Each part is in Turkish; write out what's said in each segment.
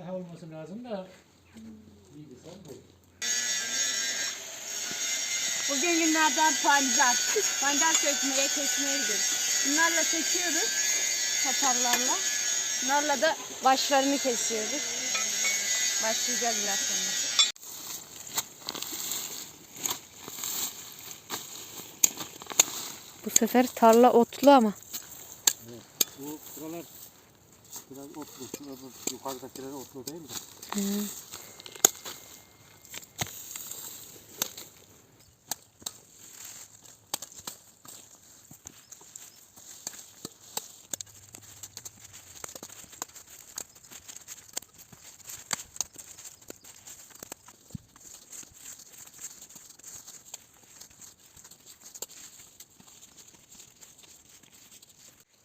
daha olması lazım da iyi bir son bu. Bugün günlerden pancar. Pancar sökmeye, kesmeye gidiyoruz. Bunlarla sekiyoruz. Satarlarla. Bunlarla da başlarını kesiyoruz. Başlayacağız biraz sonra. Bu sefer tarla otlu ama. Bu buralar biraz otlu. Şu öbür yukarıdakiler otlu değil mi?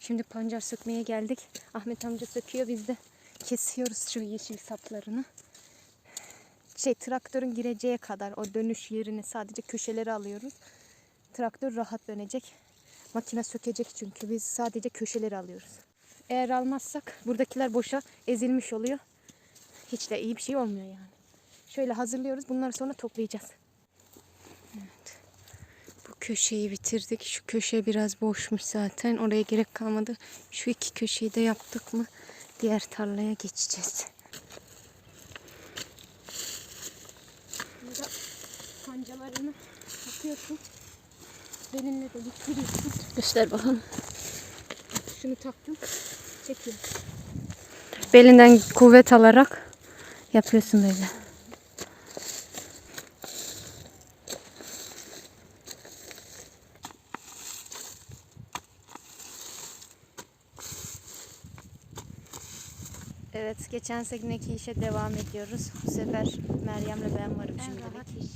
Şimdi pancar sökmeye geldik. Ahmet amca söküyor. Biz de kesiyoruz şu yeşil saplarını. Şey traktörün gireceği kadar o dönüş yerini sadece köşeleri alıyoruz. Traktör rahat dönecek. Makine sökecek çünkü biz sadece köşeleri alıyoruz. Eğer almazsak buradakiler boşa ezilmiş oluyor. Hiç de iyi bir şey olmuyor yani. Şöyle hazırlıyoruz. Bunları sonra toplayacağız. Köşeyi bitirdik. Şu köşe biraz boşmuş zaten. Oraya gerek kalmadı. Şu iki köşeyi de yaptık mı diğer tarlaya geçeceğiz. Burada pancalarını takıyorsun. Belinle de bitiriyorsun. Göster bakalım. Şunu taktım. Çekiyorum. Belinden kuvvet alarak yapıyorsun böyle. Evet, geçen seneki işe devam ediyoruz. Bu sefer Meryem'le ben varım şimdilik.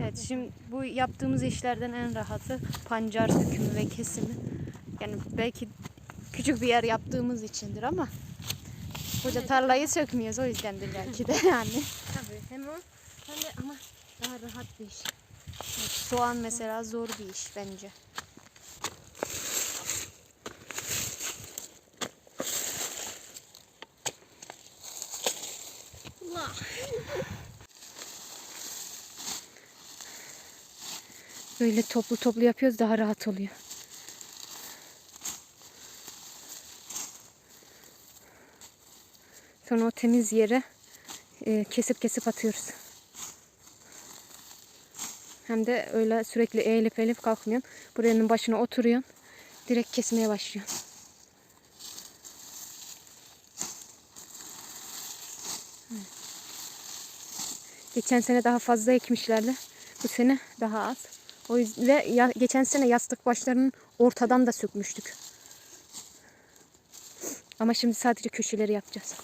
Evet, şimdi bu yaptığımız işlerden en rahatı pancar sökümü ve kesimi. Yani belki küçük bir yer yaptığımız içindir ama koca tarlayı sökmüyoruz o yüzdendir belki de yani. Tabii hem o hem de ama daha rahat bir iş. Evet, soğan mesela zor bir iş bence. Böyle toplu toplu yapıyoruz daha rahat oluyor. Sonra o temiz yere e, kesip kesip atıyoruz. Hem de öyle sürekli eğilip eğilip kalkmıyorsun. Buranın başına oturuyorsun. Direkt kesmeye başlıyorsun. Geçen sene daha fazla ekmişlerdi. Bu sene daha az. O yüzden ve ya, geçen sene yastık başlarının ortadan da sökmüştük. Ama şimdi sadece köşeleri yapacağız.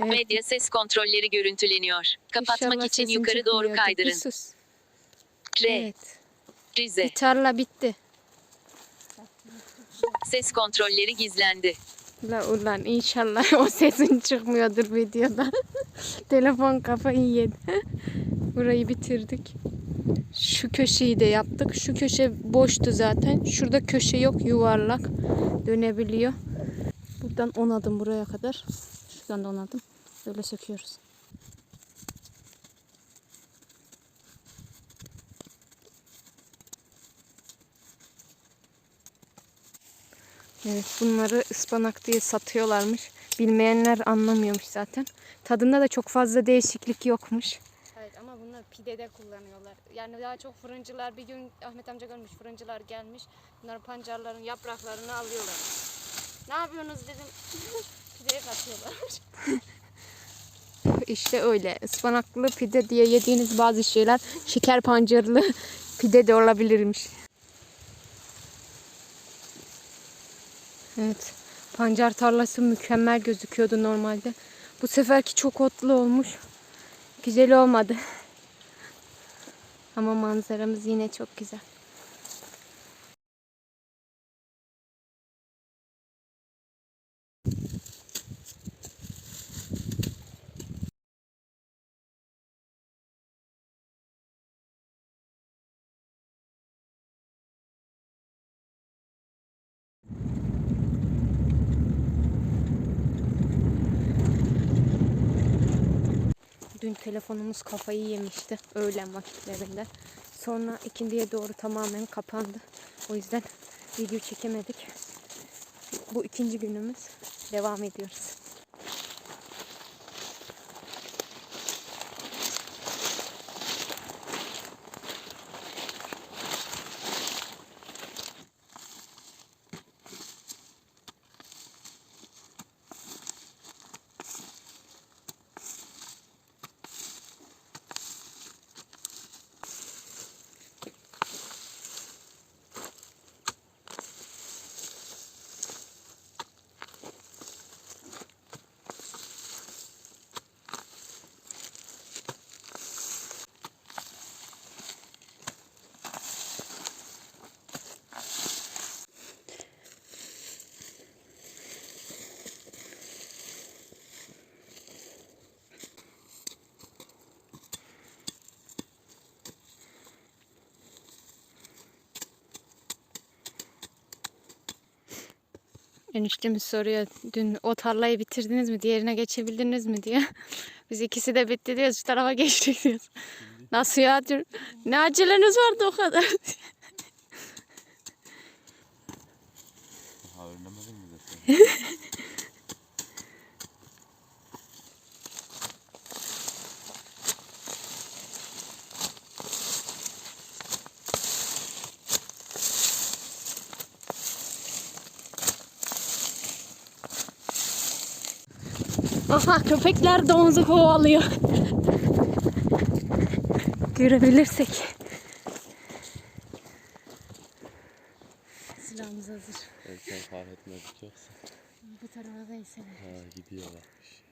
Evet. Medya ses kontrolleri görüntüleniyor. Kapatmak İnşallah için yukarı doğru çıkmıyordur. Bir kaydırın. sus. R. Evet. Rize. Bir tarla bitti. Ses kontrolleri gizlendi. La ulan inşallah o sesin çıkmıyordur videoda. Telefon kafayı yedi. Burayı bitirdik. Şu köşeyi de yaptık. Şu köşe boştu zaten. Şurada köşe yok yuvarlak. Dönebiliyor. Buradan 10 adım buraya kadar. Şuradan da 10 adım. Böyle söküyoruz. Evet bunları ıspanak diye satıyorlarmış. Bilmeyenler anlamıyormuş zaten. Tadında da çok fazla değişiklik yokmuş. Evet ama bunlar pidede kullanıyorlar. Yani daha çok fırıncılar bir gün Ahmet amca görmüş fırıncılar gelmiş. Bunlar pancarların yapraklarını alıyorlar. Ne yapıyorsunuz dedim. Pideye katıyorlar. işte öyle. Ispanaklı pide diye yediğiniz bazı şeyler şeker pancarlı pide de olabilirmiş. Evet. Pancar tarlası mükemmel gözüküyordu normalde. Bu seferki çok otlu olmuş. Güzel olmadı. Ama manzaramız yine çok güzel. Dün telefonumuz kafayı yemişti öğlen vakitlerinde. Sonra ikindiye doğru tamamen kapandı. O yüzden video çekemedik. Bu ikinci günümüz. Devam ediyoruz. Eniştemiz soruyor dün o tarlayı bitirdiniz mi diğerine geçebildiniz mi diye. Biz ikisi de bitti diyoruz şu tarafa geçtik diyoruz. Nasıl ya? diyor. Ne aceleniz vardı o kadar. Ha önlemedin mi zaten? Aha köpekler domuzu kovalıyor. Görebilirsek. Silahımız hazır. Erken fark etmedik yoksa. Bu tarafa versene. Ha gidiyorlarmış.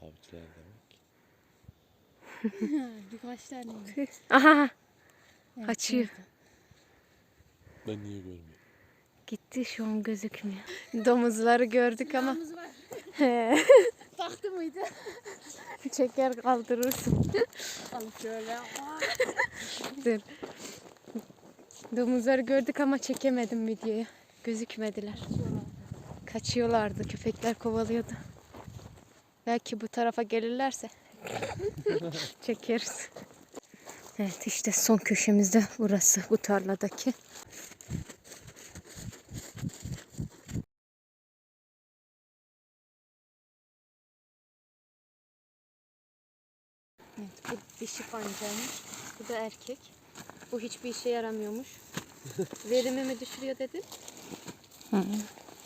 Avcılar demek. Birkaç tane. Aha. Kaçıyor. Ben niye görmüyorum? Gitti şu an gözükmüyor. Domuzları gördük ama. He. Baktı mıydı? Çeker kaldırırsın. Al şöyle. Dur. Domuzları gördük ama çekemedim videoya. Gözükmediler. Kaçıyorlardı. Köpekler kovalıyordu. Belki bu tarafa gelirlerse çekeriz. Evet işte son köşemizde burası bu tarladaki. Evet, bu dişi pancaymış. Bu da erkek. Bu hiçbir işe yaramıyormuş. Verimi mi düşürüyor dedin?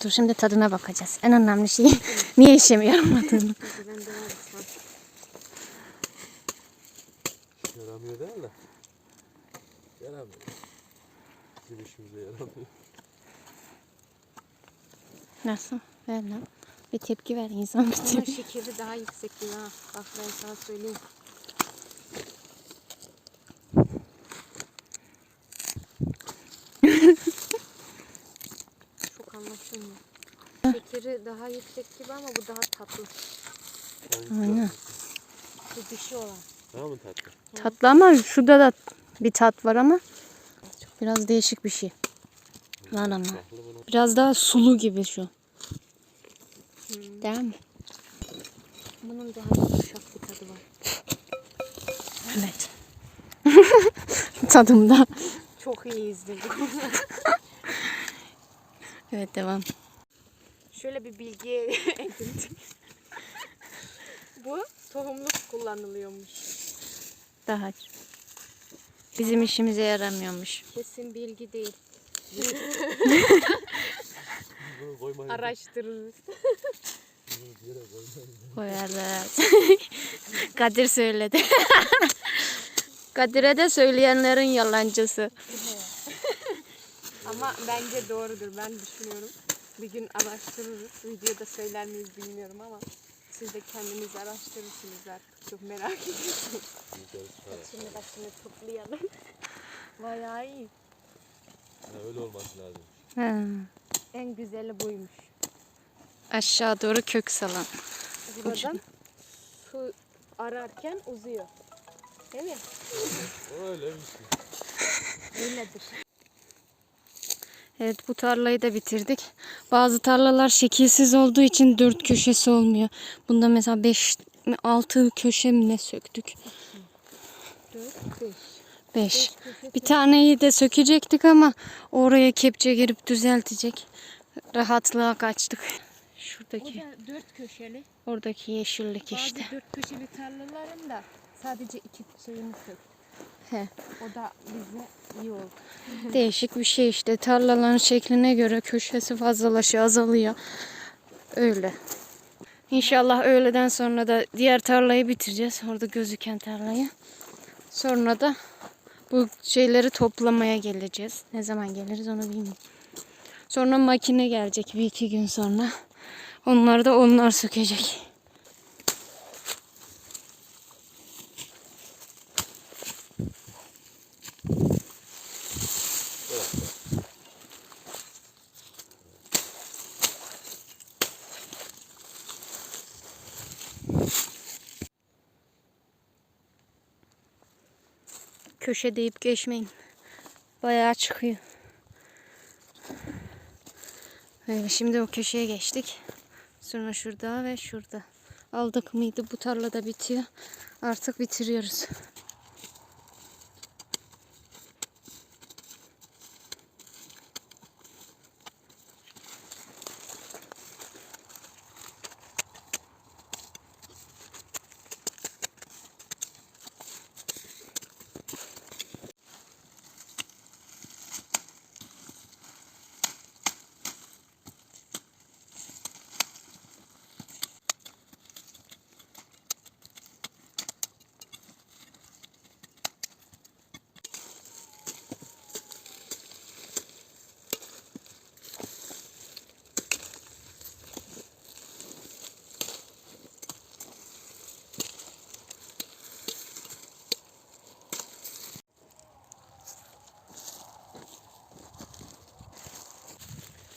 Dur şimdi tadına bakacağız. En önemli şey niye işe mi yaramadığını. Yaramıyor değil mi? Yaramıyor. Bizim işimize yaramıyor. Nasıl? Ver lan. Bir tepki ver insan bir Ama tepki. şekeri daha yüksek gibi ha. Bak ben sana söyleyeyim. Çok anlaşılmıyor. Şekeri daha yüksek gibi ama bu daha tatlı. Aynen. Bu dişi olan. Daha mı tatlı? Tatlı ama şurada da bir tat var ama biraz değişik bir şey. Lan ama. Biraz daha sulu gibi şu. Değil mi? Bunun daha yumuşak bir tadı var. Evet. Tadımda. Çok iyi izledim. Evet devam. Şöyle bir bilgi edindim. Bu tohumluk kullanılıyormuş. Daha. Bizim işimize yaramıyormuş. Kesin bilgi değil. Bunu koymayın. Araştırırız. Koyarlar. Kadir söyledi. Kadir'e de söyleyenlerin yalancısı. Ama bence doğrudur. Ben düşünüyorum. Bir gün araştırırız. Videoda söyler miyiz bilmiyorum ama siz de kendiniz araştırırsınız artık. Çok merak ediyorum. Şimdi başını toplayalım. Bayağı iyi. Ha, öyle olması lazım. Ha. En güzeli buymuş. Aşağı doğru kök salan. Buradan su ararken uzuyor. Değil mi? Öyle bir şey. Öyledir. Evet bu tarlayı da bitirdik. Bazı tarlalar şekilsiz olduğu için dört köşesi olmuyor. Bunda mesela beş mi altı köşe mi ne söktük? 4, 5. Beş. Bir taneyi de sökecektik ama oraya kepçe girip düzeltecek. Rahatlığa kaçtık. O Şuradaki, da 4 köşeli. oradaki yeşillik Bazı işte. 4 köşeli tarlaların da sadece iki şeyini söktük. He. O da bize iyi oldu. Değişik bir şey işte. Tarlaların şekline göre köşesi fazlalaşıyor, azalıyor. Öyle. İnşallah öğleden sonra da diğer tarlayı bitireceğiz. Orada gözüken tarlayı. Sonra da bu şeyleri toplamaya geleceğiz. Ne zaman geliriz onu bilmiyorum. Sonra makine gelecek bir iki gün sonra. Onları da onlar sökecek. Köşe deyip geçmeyin. Bayağı çıkıyor. Böyle şimdi o köşeye geçtik. Sonra şurada ve şurada. Aldık mıydı bu tarlada bitiyor. Artık bitiriyoruz.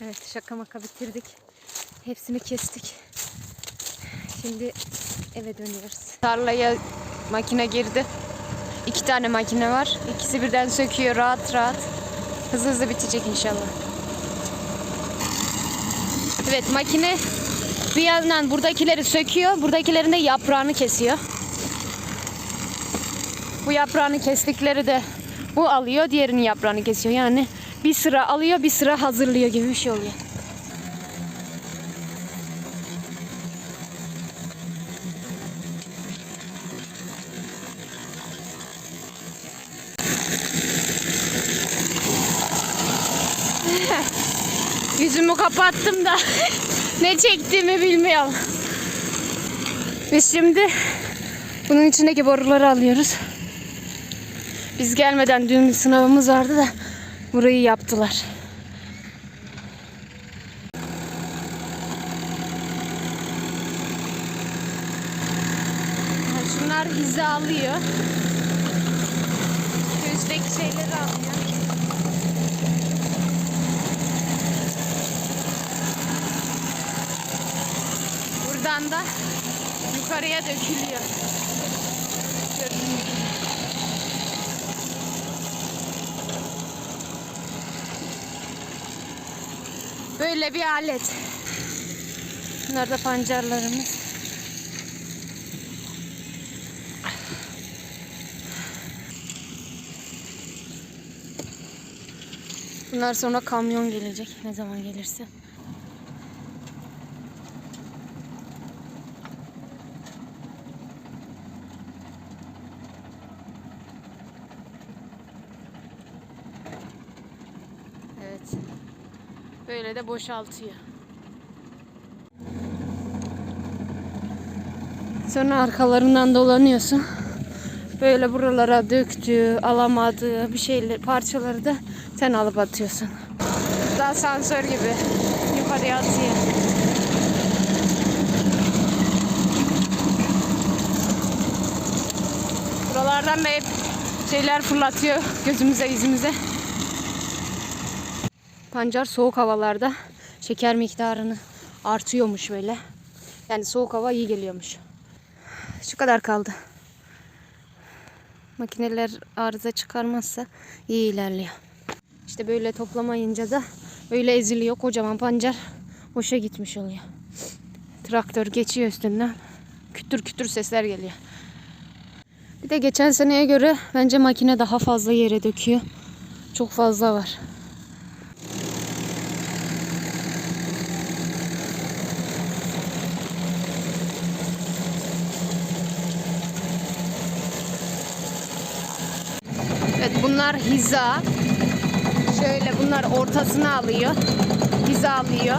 Evet şaka maka bitirdik. Hepsini kestik. Şimdi eve dönüyoruz. Tarlaya makine girdi. İki tane makine var. İkisi birden söküyor rahat rahat. Hızlı hızlı bitecek inşallah. Evet makine bir yandan buradakileri söküyor. Buradakilerin de yaprağını kesiyor. Bu yaprağını kestikleri de bu alıyor. Diğerinin yaprağını kesiyor. Yani bir sıra alıyor bir sıra hazırlıyor gibi bir şey oluyor. Yüzümü kapattım da ne çektiğimi bilmiyorum. Biz şimdi bunun içindeki boruları alıyoruz. Biz gelmeden dün bir sınavımız vardı da burayı yaptılar. Şunlar hizalıyor. Gözdeki şeyleri alıyor. Buradan da yukarıya dökülüyor. Böyle bir alet. Bunlar da pancarlarımız. Bunlar sonra kamyon gelecek. Ne zaman gelirse. Evet. Böyle de boşaltıyor. Sonra arkalarından dolanıyorsun. Böyle buralara döktüğü, alamadığı bir şeyler, parçaları da sen alıp atıyorsun. Bu da asansör gibi yukarıya atıyor. Buralardan da hep şeyler fırlatıyor gözümüze, yüzümüze. Pancar soğuk havalarda şeker miktarını artıyormuş böyle. Yani soğuk hava iyi geliyormuş. Şu kadar kaldı. Makineler arıza çıkarmazsa iyi ilerliyor. İşte böyle toplamayınca da Öyle eziliyor kocaman pancar boşa gitmiş oluyor. Traktör geçiyor üstünden. Kütür kütür sesler geliyor. Bir de geçen seneye göre bence makine daha fazla yere döküyor. Çok fazla var. Evet bunlar hiza. Şöyle bunlar ortasını alıyor. Hiza alıyor.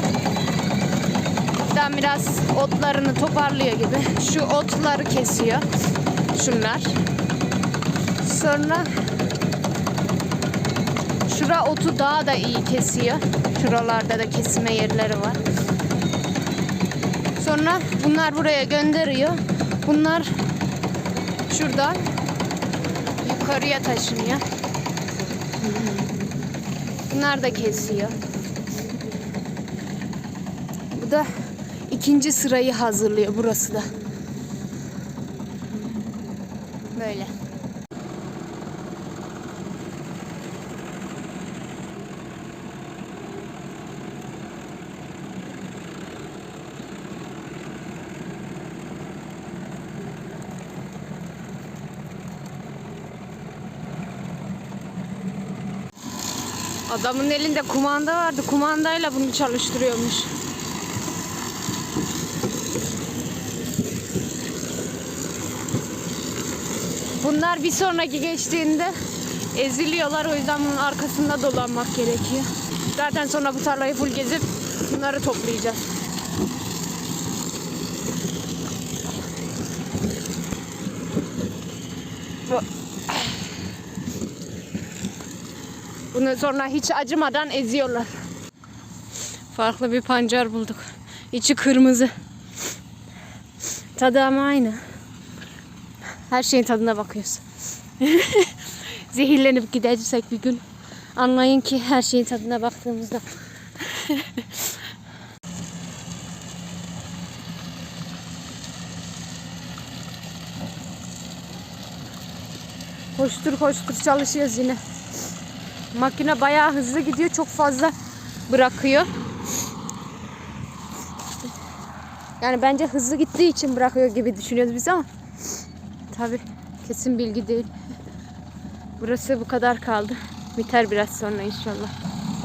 Hatta biraz otlarını toparlıyor gibi. Şu otları kesiyor. Şunlar. Sonra şura otu daha da iyi kesiyor. Şuralarda da kesme yerleri var. Sonra bunlar buraya gönderiyor. Bunlar şuradan yukarıya taşınıyor. Bunlar da kesiyor. Bu da ikinci sırayı hazırlıyor burası da. Böyle. Adamın elinde kumanda vardı. Kumandayla bunu çalıştırıyormuş. Bunlar bir sonraki geçtiğinde eziliyorlar. O yüzden bunun arkasında dolanmak gerekiyor. Zaten sonra bu tarlayı full gezip bunları toplayacağız. Bunu sonra hiç acımadan eziyorlar. Farklı bir pancar bulduk. İçi kırmızı. Tadı ama aynı. Her şeyin tadına bakıyoruz. Zehirlenip gideceksek bir gün anlayın ki her şeyin tadına baktığımızda. koştur koştur çalışıyoruz yine. Makine bayağı hızlı gidiyor. Çok fazla bırakıyor. Yani bence hızlı gittiği için bırakıyor gibi düşünüyoruz biz ama tabi kesin bilgi değil. Burası bu kadar kaldı. Biter biraz sonra inşallah.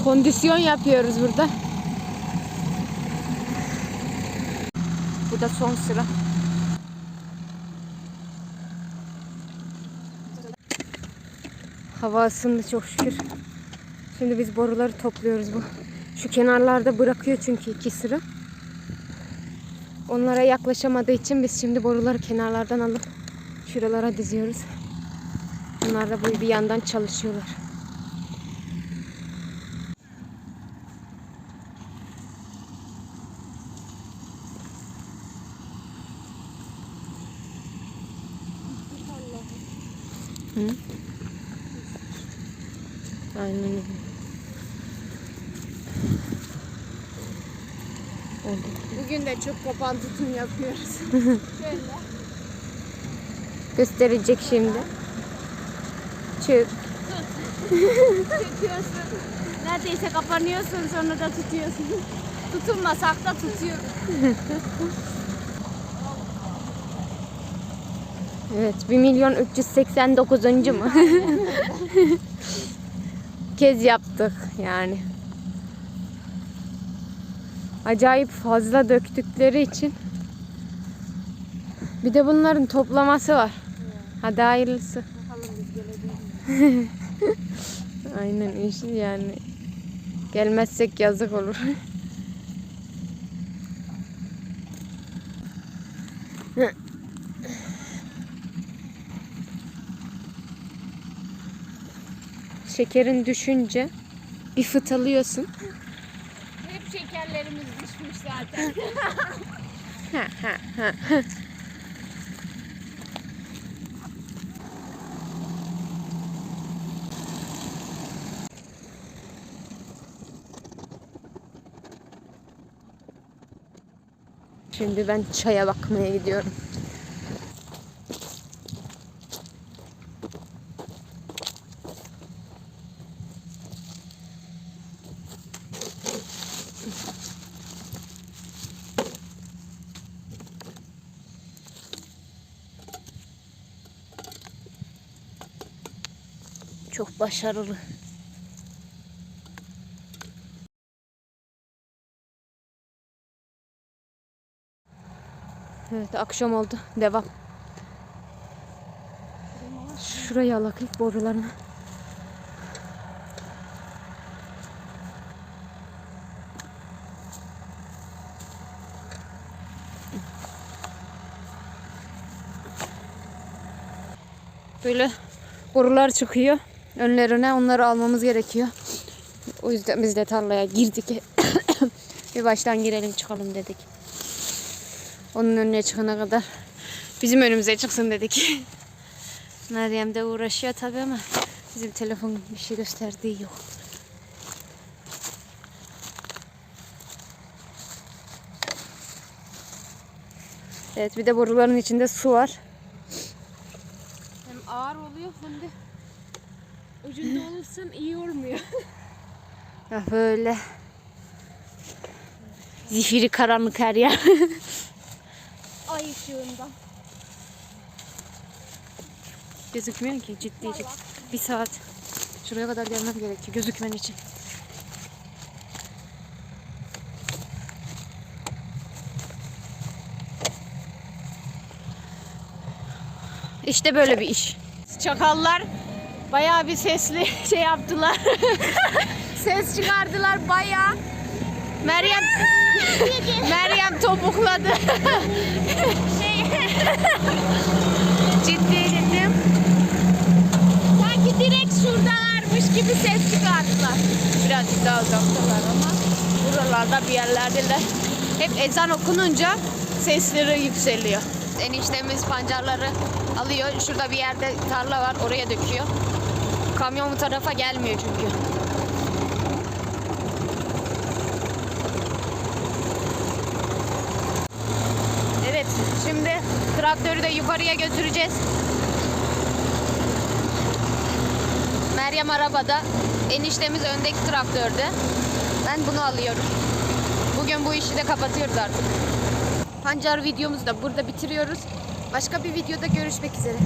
Kondisyon yapıyoruz burada. Bu da son sıra. Hava ısındı çok şükür. Şimdi biz boruları topluyoruz bu. Şu kenarlarda bırakıyor çünkü iki sıra. Onlara yaklaşamadığı için biz şimdi boruları kenarlardan alıp şuralara diziyoruz. Bunlar da böyle bir yandan çalışıyorlar. Hı? Aynen. Bugün de çok kopan tutum yapıyoruz. Gösterecek şimdi. Çık. Tutuyorsun. Neredeyse kapanıyorsun sonra da tutuyorsun. Tutunmasak da tutuyoruz. Evet 1 milyon 389. mu? Kez yaptık yani. Acayip fazla döktükleri için. Bir de bunların toplaması var. Hadi hayırlısı. Aynen iş yani. Gelmezsek yazık olur. Şekerin düşünce bir fıtalıyorsun. Hep şekerlerimiz düşmüş zaten. Şimdi ben çaya bakmaya gidiyorum. Çok başarılı. Evet akşam oldu. Devam. Şuraya alak ilk borularını. Böyle borular çıkıyor önlerine. Onları almamız gerekiyor. O yüzden biz de tarlaya girdik. Bir baştan girelim çıkalım dedik. Onun önüne çıkana kadar bizim önümüze çıksın dedik. Meryem de uğraşıyor tabii ama bizim telefon bir şey gösterdiği yok. Evet bir de boruların içinde su var. Hem ağır oluyor hem de ucunda olursan iyi olmuyor. Ya böyle. Zifiri karanlık her yer. Ay ışığında. Gözükmüyor ki ciddi ciddi. Bir saat. Şuraya kadar gelmem gerekiyor gözükmen için. İşte böyle bir iş. Çakallar bayağı bir sesli şey yaptılar. Ses çıkardılar bayağı. Meryem Meryem topukladı. ciddi ciddi. Sanki direkt şuradalarmış gibi ses çıkardılar. Birazcık daha uzaktalar ama buralarda bir yerlerdeler. Hep ezan okununca sesleri yükseliyor. Eniştemiz pancarları alıyor. Şurada bir yerde tarla var oraya döküyor. Kamyon bu tarafa gelmiyor çünkü. Evet şimdi traktörü de yukarıya götüreceğiz. Meryem arabada. Eniştemiz öndeki traktörde. Ben bunu alıyorum. Bugün bu işi de kapatıyoruz artık. Pancar videomuzu da burada bitiriyoruz. Başka bir videoda görüşmek üzere.